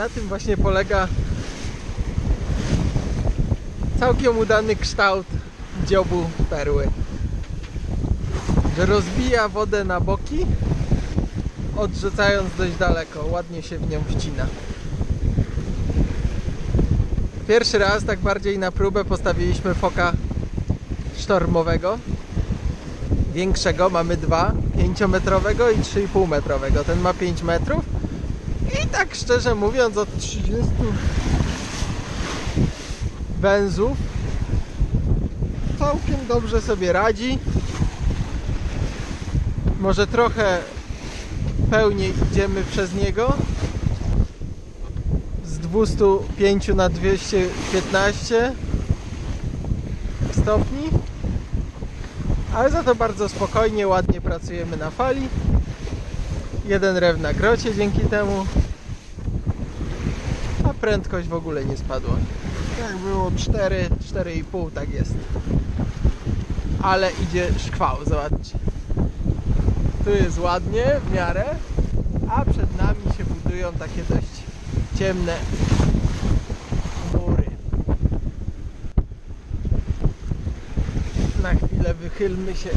Na tym właśnie polega całkiem udany kształt dziobu perły. Że rozbija wodę na boki, odrzucając dość daleko. Ładnie się w nią wcina. Pierwszy raz, tak bardziej na próbę, postawiliśmy foka sztormowego. Większego, mamy dwa, 5-metrowego i 3,5 metrowego. Ten ma 5 metrów. I tak szczerze mówiąc, od 30 węzłów całkiem dobrze sobie radzi. Może trochę pełniej idziemy przez niego. Z 205 na 215 stopni. Ale za to bardzo spokojnie, ładnie pracujemy na fali. Jeden rew na grocie dzięki temu prędkość w ogóle nie spadła. Jak było 4, 4,5 tak jest. Ale idzie szkwał, zobaczcie. Tu jest ładnie w miarę a przed nami się budują takie dość ciemne mury. Na chwilę wychylmy się